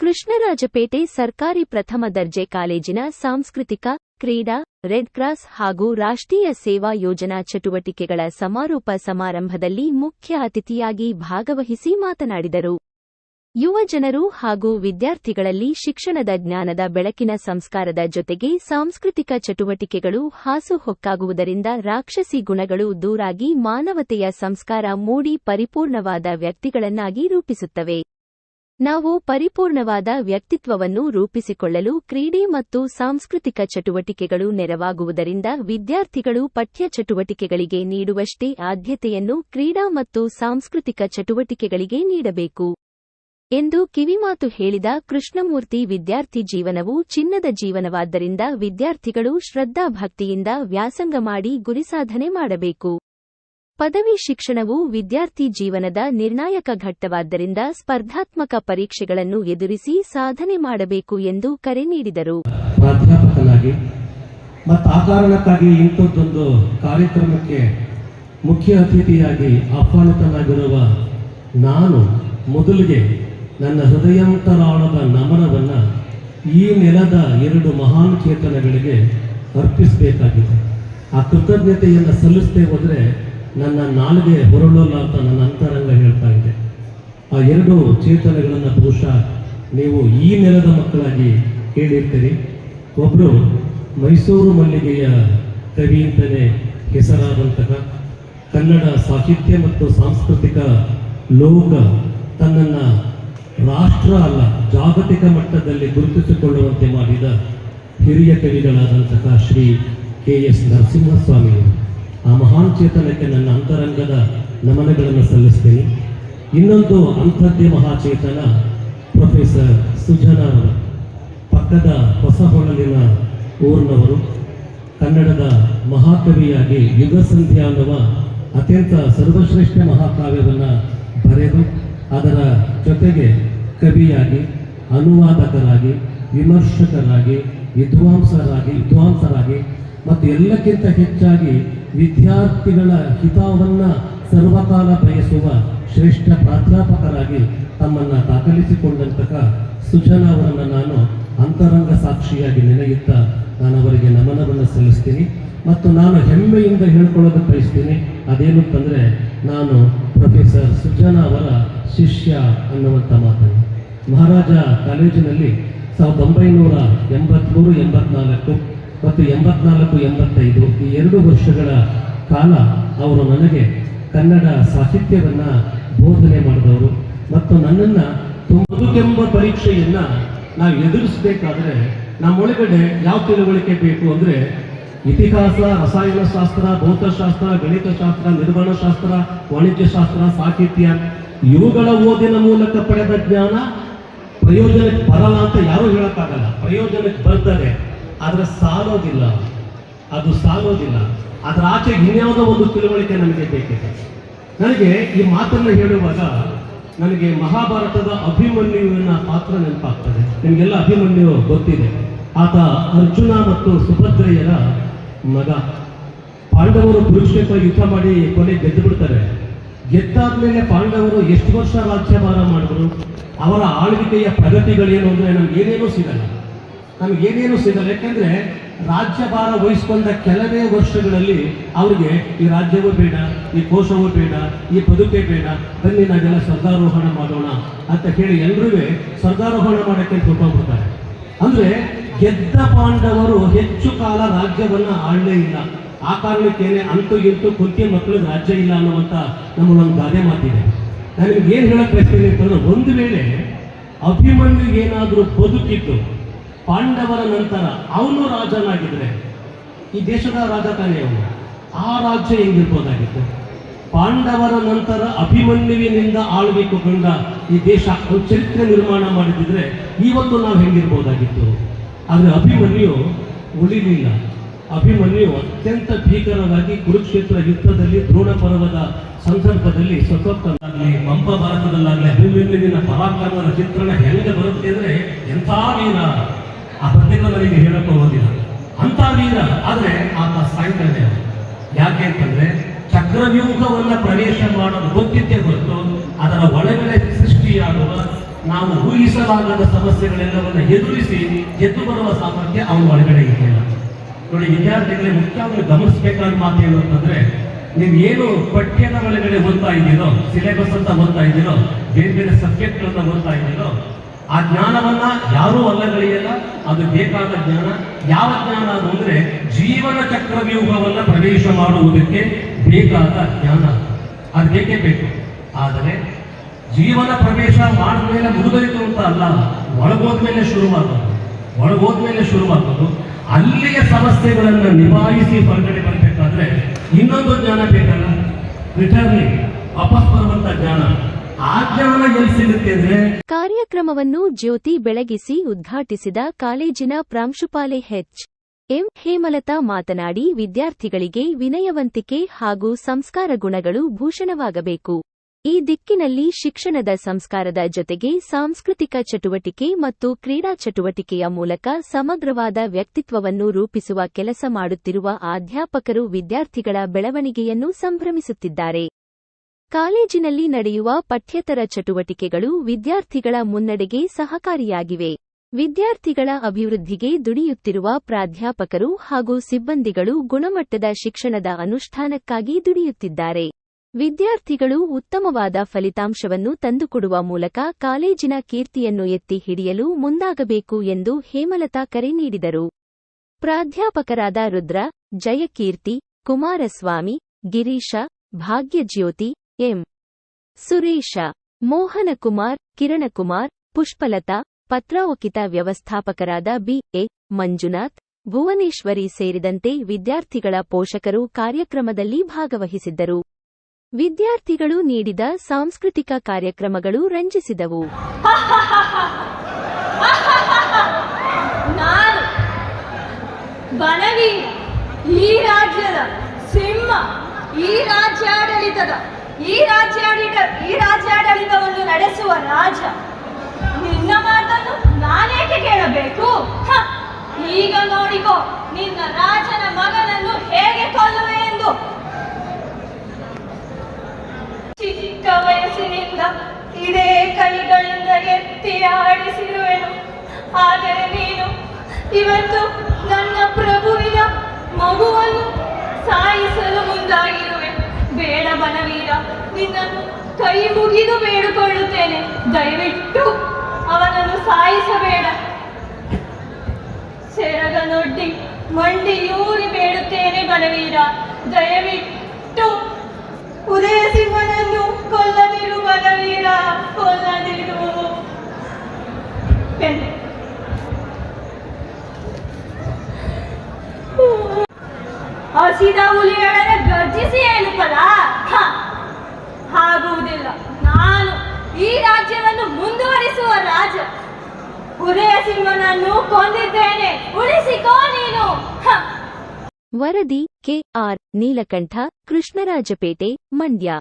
ಕೃಷ್ಣರಾಜಪೇಟೆ ಸರ್ಕಾರಿ ಪ್ರಥಮ ದರ್ಜೆ ಕಾಲೇಜಿನ ಸಾಂಸ್ಕೃತಿಕ, ಕ್ರೀಡಾ, ರೆಡ್ ಕ್ರಾಸ್ ಹಾಗೂ ರಾಷ್ಟ್ರೀಯ ಸೇವಾ ಯೋಜನಾ ಚಟುವಟಿಕೆಗಳ ಸಮಾರೋಪ ಸಮಾರಂಭದಲ್ಲಿ ಮುಖ್ಯ ಅತಿಥಿಯಾಗಿ ಭಾಗವಹಿಸಿ ಮಾತನಾಡಿದರು. ಯುವ ಜನರು ಹಾಗೂ ವಿದ್ಯಾರ್ಥಿಗಳಲ್ಲಿ ಶಿಕ್ಷಣದ ಜ್ಞಾನದ ಬೆಳಕಿನ ಸಂಸ್ಕಾರದ ಜೊತೆಗೆ ಸಾಂಸ್ಕೃತಿಕ ಚಟುವಟಿಕೆಗಳು ಹಾಸುಹೊಕ್ಕಾಗುವುದರಿಂದ ರಾಕ್ಷಸಿ ಗುಣಗಳು ದೂರಾಗಿ ಮಾನವತೆಯ ಸಂಸ್ಕಾರ ಮೂಡಿ ಪರಿಪೂರ್ಣವಾದ ವ್ಯಕ್ತಿಗಳನ್ನಾಗಿ ರೂಪಿಸುತ್ತವೆ. ನಾವು ಪರಿಪೂರ್ಣವಾದ ವ್ಯಕ್ತಿತ್ವವನ್ನು ರೂಪಿಸಿಕೊಳ್ಳಲು ಕ್ರೀಡೆ ಮತ್ತು ಸಾಂಸ್ಕೃತಿಕ ಚಟುವಟಿಕೆಗಳು ನೆರವಾಗುವುದರಿಂದ ವಿದ್ಯಾರ್ಥಿಗಳು ಪಠ್ಯ ಚಟುವಟಿಕೆಗಳಿಗೆ ನೀಡುವಷ್ಟೇ ಆದ್ಯತೆಯನ್ನು ಕ್ರೀಡಾ ಮತ್ತು ಸಾಂಸ್ಕೃತಿಕ ಚಟುವಟಿಕೆಗಳಿಗೆ ನೀಡಬೇಕು ಎಂದು ಕಿವಿಮಾತು ಹೇಳಿದ ಕೃಷ್ಣಮೂರ್ತಿ, ವಿದ್ಯಾರ್ಥಿ ಜೀವನವು ಚಿನ್ನದ ಜೀವನವಾದ್ದರಿಂದ ವಿದ್ಯಾರ್ಥಿಗಳು ಶ್ರದ್ಧಾಭಕ್ತಿಯಿಂದ ವ್ಯಾಸಂಗ ಮಾಡಿ ಗುರಿ ಸಾಧನೆ ಮಾಡಬೇಕು. ಪದವಿ ಶಿಕ್ಷಣವು ವಿದ್ಯಾರ್ಥಿ ಜೀವನದ ನಿರ್ಣಾಯಕ ಘಟ್ಟವಾದ್ದರಿಂದ ಸ್ಪರ್ಧಾತ್ಮಕ ಪರೀಕ್ಷೆಗಳನ್ನು ಎದುರಿಸಿ ಸಾಧನೆ ಮಾಡಬೇಕು ಎಂದು ಕರೆ ನೀಡಿದರು. ಪ್ರಾಧ್ಯಾಪಕನಾಗಿ ಮತ್ತು ಆ ಕಾರಣಕ್ಕಾಗಿ ಇಂಥದ್ದೊಂದು ಕಾರ್ಯಕ್ರಮಕ್ಕೆ ಮುಖ್ಯ ಅತಿಥಿಯಾಗಿ ಆಹ್ವಾನಿತನಾಗಿರುವ ನಾನು ಮೊದಲಿಗೆ ನನ್ನ ಹೃದಯಾಂತರಾಳದ ನಮನವನ್ನು ಈ ನೆಲದ ಎರಡು ಮಹಾನ್ ಚೇತನಗಳಿಗೆ ಅರ್ಪಿಸಬೇಕಾಗಿದೆ. ಆ ಕೃತಜ್ಞತೆಯನ್ನು ಸಲ್ಲಿಸದೆ ಹೋದರೆ ನನ್ನ ನಾಲ್ಗೆ ಹೊರಳಲ್ಲ ಅಂತ ನನ್ನ ಅಂತರಂಗ ಹೇಳ್ತಾ ಇದೆ. ಆ ಎರಡು ಚೇತನಗಳನ್ನು ಬಹುಶಃ ನೀವು ಈ ನೆಲದ ಮಕ್ಕಳಾಗಿ ಕೇಳಿರ್ತೀರಿ ಒಬ್ಬರು ಮೈಸೂರು ಮಲ್ಲಿಗೆಯ ಕವಿ ಅಂತಲೇ ಹೆಸರಾದಂತಹ ಕನ್ನಡ ಸಾಹಿತ್ಯ ಮತ್ತು ಸಾಂಸ್ಕೃತಿಕ ಲೋಕ ತನ್ನನ್ನು ರಾಷ್ಟ್ರ ಅಲ್ಲ, ಜಾಗತಿಕ ಮಟ್ಟದಲ್ಲಿ ಗುರುತಿಸಿಕೊಳ್ಳುವಂತೆ ಮಾಡಿದ ಹಿರಿಯ ಕವಿಗಳಾದಂತಹ ಶ್ರೀ ಕೆ ಎಸ್ ನರಸಿಂಹಸ್ವಾಮಿಯವರು. ಆ ಮಹಾನ್ ಚೇತನಕ್ಕೆ ನನ್ನ ಅಂತರಂಗದ ನಮನಗಳನ್ನು ಸಲ್ಲಿಸ್ತೀನಿ. ಇನ್ನೊಂದು ಅಂಥದ್ದೇ ಮಹಾಚೇತನ ಪ್ರೊಫೆಸರ್ ಸುಜನರವರು ಪಕ್ಕದ ಹೊಸಹೊಳಲಿನ ಊರಿನವರು, ಕನ್ನಡದ ಮಹಾಕವಿಯಾಗಿ ಯುಗ ಸಂಧ್ಯಾ ಅನ್ನುವ ಅತ್ಯಂತ ಸರ್ವಶ್ರೇಷ್ಠ ಮಹಾಕಾವ್ಯವನ್ನು ಬರೆದು ಅದರ ಜೊತೆಗೆ ಕವಿಯಾಗಿ, ಅನುವಾದಕರಾಗಿ, ವಿಮರ್ಶಕರಾಗಿ, ವಿದ್ವಾಂಸರಾಗಿ ವಿದ್ವಾಂಸರಾಗಿ ಮತ್ತು ಎಲ್ಲಕ್ಕಿಂತ ಹೆಚ್ಚಾಗಿ ವಿದ್ಯಾರ್ಥಿಗಳ ಹಿತವನ್ನು ಸರ್ವಕಾಲ ಬಯಸುವ ಶ್ರೇಷ್ಠ ಪ್ರಾಧ್ಯಾಪಕರಾಗಿ ತಮ್ಮನ್ನು ದಾಖಲಿಸಿಕೊಂಡಂತಹ ಸುಜನ ಅವರನ್ನು ನಾನು ಅಂತರಂಗ ಸಾಕ್ಷಿಯಾಗಿ ನೆನೆಯುತ್ತಾ ನಾನು ಅವರಿಗೆ ನಮನವನ್ನು ಸಲ್ಲಿಸ್ತೀನಿ. ಮತ್ತು ನಾನು ಹೆಮ್ಮೆಯಿಂದ ಹೇಳ್ಕೊಳ್ಳೋದಕ್ಕೆ ಬಯಸ್ತೀನಿ. ಅದೇನು ಅಂತಂದರೆ ನಾನು ಪ್ರೊಫೆಸರ್ ಸುಜನ ಅವರ ಶಿಷ್ಯ ಅನ್ನುವಂಥ ಮಾತನ್ನು. ಮಹಾರಾಜ ಕಾಲೇಜಿನಲ್ಲಿ ಸಾವಿರದ ಒಂಬೈನೂರ ಎಂಬತ್ತ್ಮೂರು ಎಂಬತ್ನಾಲ್ಕು ಮತ್ತು ಎಂಬತ್ನಾಲ್ಕು, ಎಂಬತ್ತೈದು ಈ ಎರಡು ವರ್ಷಗಳ ಕಾಲ ಅವರು ನನಗೆ ಕನ್ನಡ ಸಾಹಿತ್ಯವನ್ನು ಬೋಧನೆ ಮಾಡಿದವರು. ಮತ್ತು ನನ್ನನ್ನು ಬದುಕೆಂಬ ಪರೀಕ್ಷೆಯನ್ನು ನಾವು ಎದುರಿಸಬೇಕಾದ್ರೆ ನಮ್ಮೊಳಗಡೆ ಯಾವ ತಿಳುವಳಿಕೆ ಬೇಕು ಅಂದರೆ ಇತಿಹಾಸ, ರಸಾಯನಶಾಸ್ತ್ರ, ಭೌತಶಾಸ್ತ್ರ, ಗಣಿತಶಾಸ್ತ್ರ ನಿರ್ಮಾಣಶಾಸ್ತ್ರ ವಾಣಿಜ್ಯಶಾಸ್ತ್ರ, ಸಾಹಿತ್ಯ, ಇವುಗಳ ಓದಿನ ಮೂಲಕ ಪಡೆದ ಜ್ಞಾನ ಪ್ರಯೋಜನಕ್ಕೆ ಬರಲ್ಲ ಅಂತ ಯಾರೂ ಹೇಳೋಕ್ಕಾಗಲ್ಲ. ಪ್ರಯೋಜನಕ್ಕೆ ಬರ್ತಾರೆ ಆದರೆ ಸಾಲೋದಿಲ್ಲ. ಅದು ಸಾಲೋದಿಲ್ಲ. ಅದರ ಆಚೆ ಇನ್ಯಾವುದೋ ಒಂದು ತಿಳುವಳಿಕೆ ನನಗೆ ಬೇಕಿದೆ. ನನಗೆ ಈ ಮಾತನ್ನು ಹೇಳುವಾಗ ನನಗೆ ಮಹಾಭಾರತದ ಅಭಿಮನ್ಯುವಿನ ಪಾತ್ರ ನೆನಪಾಗ್ತದೆ. ನಿಮಗೆಲ್ಲ ಅಭಿಮನ್ಯು ಗೊತ್ತಿದೆ. ಆತ ಅರ್ಜುನ ಮತ್ತು ಸುಭದ್ರಯ್ಯರ ಮಗ. ಪಾಂಡವರು ಕುರುಕ್ಷೇತ್ರ ಯುದ್ಧ ಮಾಡಿ ಕೊನೆ ಗೆದ್ದು ಬಿಡ್ತಾರೆ. ಗೆದ್ದಾದ್ಮೇಲೆ ಪಾಂಡವರು ಎಷ್ಟು ವರ್ಷ ರಾಜ್ಯಭಾರ ಮಾಡಿದ್ರು? ಅವರ ಆಳ್ವಿಕೆಯ ಪ್ರಗತಿಗಳೇನು ಅಂದರೆ ನಮ್ಗೆ ಏನೇನೂ ಸಿಗಲ್ಲ. ನಮ್ಗೆ ಏನೇನು ಸಿಗಲ್ಲ ಯಾಕೆಂದ್ರೆ ರಾಜ್ಯಭಾರ ವಹಿಸಿಕೊಂಡ ಕೆಲವೇ ವರ್ಷಗಳಲ್ಲಿ ಅವ್ರಿಗೆ ಈ ರಾಜ್ಯವೂ ಬೇಡ, ಈ ಕೋಶವೂ ಬೇಡ, ಈ ಬದುಕೇ ಬೇಡ, ಬನ್ನಿ ನಾವೆಲ್ಲ ಸ್ವರ್ಗಾರೋಹಣ ಮಾಡೋಣ ಅಂತ ಹೇಳಿ ಎಲ್ಲರೂ ಸ್ವರ್ಗಾರೋಹಣ ಮಾಡೋಕ್ಕೆ ಹೊರಟೋಗ್ಬಿಡ್ತಾರೆ. ಅಂದ್ರೆ ಗೆದ್ದ ಪಾಂಡವರು ಹೆಚ್ಚು ಕಾಲ ರಾಜ್ಯವನ್ನ ಆಳಲೇ ಇಲ್ಲ. ಆ ಕಾರಣಕ್ಕೇನೆ ಅಂತೂ ಇಂತೂ ಕುಂತಿ ಮಕ್ಕಳಿಗೆ ರಾಜ್ಯ ಇಲ್ಲ ಅನ್ನುವಂಥ ನಮ್ಮಲ್ಲೊಂದು ಗಾದೆ ಮಾತಿದೆ. ನಾನು ಏನು ಹೇಳಕ್ ಬಯಸ್ತೀನಿ ಅಂತಂದ್ರೆ, ಒಂದು ವೇಳೆ ಅಭಿಮನ್ಯು ಏನಾದರೂ ಬದುಕಿತ್ತು ಪಾಂಡವರ ನಂತರ ಅವನು ರಾಜನಾಗಿದ್ರೆ ಈ ದೇಶದ ರಾಜ ತಾನೇ ಅವನು. ಆ ರಾಜ್ಯ ಹೆಂಗಿರ್ಬೋದಾಗಿತ್ತು? ಪಾಂಡವರ ನಂತರ ಅಭಿಮನ್ಯುವಿನಿಂದ ಆಳ್ವಿಕೆಗೊಂಡ ಈ ದೇಶ ಚರಿತ್ರೆ ನಿರ್ಮಾಣ ಮಾಡಿದ್ರೆ ಇವತ್ತು ನಾವು ಹೆಂಗಿರ್ಬೋದಾಗಿತ್ತು? ಆದರೆ ಅಭಿಮನ್ಯು ಉಳಿಲಿಲ್ಲ. ಅಭಿಮನ್ಯು ಅತ್ಯಂತ ಭೀಕರವಾಗಿ ಕುರುಕ್ಷೇತ್ರ ಯುದ್ಧದಲ್ಲಿ, ದ್ರೋಣ ಪರ್ವದ ಸಂದರ್ಭದಲ್ಲಿ ಸ್ವತಂತ್ರದಲ್ಲಿ ಮಂಪ ಭಾರತದಲ್ಲಾಗಲಿ, ಅಭಿಮನ್ಯುವಿನ ಪರಾಕ್ರಮದ ಚಿತ್ರಣ ಹೆಂಗೆ ಬರುತ್ತೆ ಅಂದರೆ ಎಂಥ ವೀರ. ಪದ್ಯಗಳು ನನಗೆ ಹೇಳಕ್ಕೆ ಹೋಗೋದಿಲ್ಲ. ಅಂತ ವೀರ ಆದರೆ ಆತ ಸಾಯ್ತಾನೆ ಯಾಕೆ ಅಂತಂದ್ರೆ ಚಕ್ರವ್ಯೂಹವನ್ನ ಪ್ರವೇಶ ಮಾಡೋದು ಗೊತ್ತಿದ್ದೇ ಹೊರತು ಅದರ ಒಳಗಡೆ ಸೃಷ್ಟಿಯಾಗುವ ನಾವು ಊಹಿಸಲಾಗದ ಸಮಸ್ಯೆಗಳೆಲ್ಲವನ್ನ ಎದುರಿಸಿ ಎದ್ದು ಬರುವ ಸಾಮರ್ಥ್ಯ ಅವನ ಒಳಗಡೆ ಇರಲಿಲ್ಲ ನೋಡಿ, ವಿದ್ಯಾರ್ಥಿಗಳೇ, ಮುಖ್ಯವಾಗಿ ಗಮನಿಸಬೇಕಾದ ಮಾತು ಏನು ಅಂತಂದ್ರೆ ನೀವು ಏನು ಪಠ್ಯದ ಒಳಗಡೆ ಓದ್ತಾ ಇದ್ದೀರೋ, ಸಿಲೆಬಸ್ ಅಂತ ಓದ್ತಾ ಇದ್ದೀರೋ, ಬೇರೆ ಬೇರೆ ಸಬ್ಜೆಕ್ಟ್ಗಳನ್ನ ಓದ್ತಾ ಇದ್ದೀರೋ, ಆ ಜ್ಞಾನವನ್ನ ಯಾರೂ ಅಲ್ಲಗಳೆಯಲ್ಲ ಅದು ಬೇಕಾದ ಜ್ಞಾನ. ಯಾವ ಜ್ಞಾನ ಅದು ಅಂದ್ರೆ ಜೀವನ ಚಕ್ರವ್ಯೂಹವನ್ನು ಪ್ರವೇಶ ಮಾಡುವುದಕ್ಕೆ ಬೇಕಾದ ಜ್ಞಾನ. ಅದು ಬೇಕೇ ಬೇಕು? ಆದರೆ ಜೀವನ ಪ್ರವೇಶ ಮಾಡಿದ್ಮೇಲೆ ಮುಗಿದೋಯ್ತು ಅಂತ ಅಲ್ಲ, ಒಳಗೋದ್ಮೇಲೆ ಶುರುವಾಗೋದು ಒಳಗೋದ್ಮೇಲೆ ಶುರುವಾಗೋದು ಅಲ್ಲಿಯ ಸಮಸ್ಯೆಗಳನ್ನು ನಿಭಾಯಿಸಿ ಹೊರಗಡೆ ಬರಬೇಕಾದ್ರೆ ಇನ್ನೊಂದು ಜ್ಞಾನ ಬೇಕಲ್ಲ? ರಿಟರ್ನಿಂಗ್ ವಾಪಸ್ ಬರುವಂತ ಜ್ಞಾನ. ಕಾರ್ಯಕ್ರಮವನ್ನು ಜ್ಯೋತಿ ಬೆಳಗಿಸಿ ಉದ್ಘಾಟಿಸಿದ ಕಾಲೇಜಿನ ಪ್ರಾಂಶುಪಾಲೆ ಹೆಚ್ ಎಂ. ಹೇಮಲತಾ ಮಾತನಾಡಿ, ವಿದ್ಯಾರ್ಥಿಗಳಿಗೆ ವಿನಯವಂತಿಕೆ ಹಾಗೂ ಸಂಸ್ಕಾರ ಗುಣಗಳು ಭೂಷಣವಾಗಬೇಕು. ಈ ದಿಕ್ಕಿನಲ್ಲಿ ಶಿಕ್ಷಣದ ಸಂಸ್ಕಾರದ ಜೊತೆಗೆ ಸಾಂಸ್ಕೃತಿಕ ಚಟುವಟಿಕೆ ಮತ್ತು ಕ್ರೀಡಾ ಚಟುವಟಿಕೆಯ ಮೂಲಕ ಸಮಗ್ರವಾದ ವ್ಯಕ್ತಿತ್ವವನ್ನು ರೂಪಿಸುವ ಕೆಲಸ ಮಾಡುತ್ತಿರುವ ಅಧ್ಯಾಪಕರು ವಿದ್ಯಾರ್ಥಿಗಳ ಬೆಳವಣಿಗೆಯನ್ನು ಸಂಭ್ರಮಿಸುತ್ತಿದ್ದಾರೆ. ಕಾಲೇಜಿನಲ್ಲಿ ನಡೆಯುವ ಪಠ್ಯೇತರ ಚಟುವಟಿಕೆಗಳು ವಿದ್ಯಾರ್ಥಿಗಳ ಮುನ್ನಡೆಗೆ ಸಹಕಾರಿಯಾಗಿವೆ. ವಿದ್ಯಾರ್ಥಿಗಳ ಅಭಿವೃದ್ಧಿಗೆ ದುಡಿಯುತ್ತಿರುವ ಪ್ರಾಧ್ಯಾಪಕರು ಹಾಗೂ ಸಿಬ್ಬಂದಿಗಳು ಗುಣಮಟ್ಟದ ಶಿಕ್ಷಣದ ಅನುಷ್ಠಾನಕ್ಕಾಗಿ ದುಡಿಯುತ್ತಿದ್ದಾರೆ. ವಿದ್ಯಾರ್ಥಿಗಳು ಉತ್ತಮವಾದ ಫಲಿತಾಂಶವನ್ನು ತಂದುಕೊಡುವ ಮೂಲಕ ಕಾಲೇಜಿನ ಕೀರ್ತಿಯನ್ನು ಎತ್ತಿ ಹಿಡಿಯಲು ಮುಂದಾಗಬೇಕು ಎಂದು ಹೇಮಲತಾ ಕರೆ ನೀಡಿದರು. ಪ್ರಾಧ್ಯಾಪಕರಾದ ರುದ್ರ, ಜಯಕೀರ್ತಿ, ಕುಮಾರಸ್ವಾಮಿ, ಗಿರೀಶ, ಭಾಗ್ಯಜ್ಯೋತಿ ಎಂ. ಸುರೇಶ, ಮೋಹನಕುಮಾರ್, ಕಿರಣಕುಮಾರ್, ಪುಷ್ಪಲತಾ, ಪತ್ರಾವಕಿತ ವ್ಯವಸ್ಥಾಪಕರಾದ ಬಿಎ ಮಂಜುನಾಥ್, ಭುವನೇಶ್ವರಿ ಸೇರಿದಂತೆ ವಿದ್ಯಾರ್ಥಿಗಳ ಪೋಷಕರು ಕಾರ್ಯಕ್ರಮದಲ್ಲಿ ಭಾಗವಹಿಸಿದ್ದರು. ವಿದ್ಯಾರ್ಥಿಗಳು ನೀಡಿದ ಸಾಂಸ್ಕೃತಿಕ ಕಾರ್ಯಕ್ರಮಗಳು ರಂಜಿಸಿದವು. ಈ ರಾಜ್ಯದ ಸಿಂಹ. ಈ ರಾಜ್ಯಾಡಳಿತದ ಈ ರಾಜ್ಯಾಡಳಿತ ಈ ರಾಜ್ಯಾಡಳಿತವನ್ನು ನಡೆಸುವ ರಾಜ. ನಿನ್ನ ಮಾತನ್ನು ನಾನೇಕೆ ಕೇಳಬೇಕು? ಈಗ ನೋಡಿಕೋ, ನಿನ್ನ ರಾಜನ ಮಗನನ್ನು ಹೇಗೆ ಕೊಲ್ಲುವೆ ಎಂದು? ಚಿಕ್ಕ ವಯಸ್ಸಿನಿಂದ ಇದೇ ಕೈಗಳಿಂದ ಎತ್ತಿ ಆಡಿಸಿರುವೆನು. ಆದರೆ ನೀನು ಇವತ್ತು ನನ್ನ ಪ್ರಭುವಿನ ಮಗುವನ್ನು ಸಾಯಿಸಲು ಮುಂದಾಗಿರುವೆ ಬೇಡ ಬನವೀರ ನಿನ್ನನ್ನು ಕೈ ಮುಗಿದು ಬೇಡಿಕೊಳ್ಳುತ್ತೇನೆ. ದಯವಿಟ್ಟು ಅವನನ್ನು ಸಾಯಿಸಬೇಡ. ಸೆರಗನೊಡ್ಡಿ ಮಂಡಿಯೂರಿ ಬೇಡುತ್ತೇನೆ ಬನವೀರ ದಯವಿಟ್ಟು ಉದಯ ಸಿಂಹನನ್ನು ಕೊಲ್ಲದಿರು ಬಲವೀರ ರಾಜ್ಯವನ್ನು ಮುಂದುವರಿಸುವ ರಾಜ. ಉದಯ ಸಿಂಹನನ್ನು ಕೊಂದಿದ್ದೇನೆ. ಉಳಿಸಿಕೋ ನೀನು. ವರದಿ ವರದಿ ಕೆಆರ್ ನೀಲಕಂಠ ಕೃಷ್ಣರಾಜಪೇಟೆ ಮಂಡ್ಯ.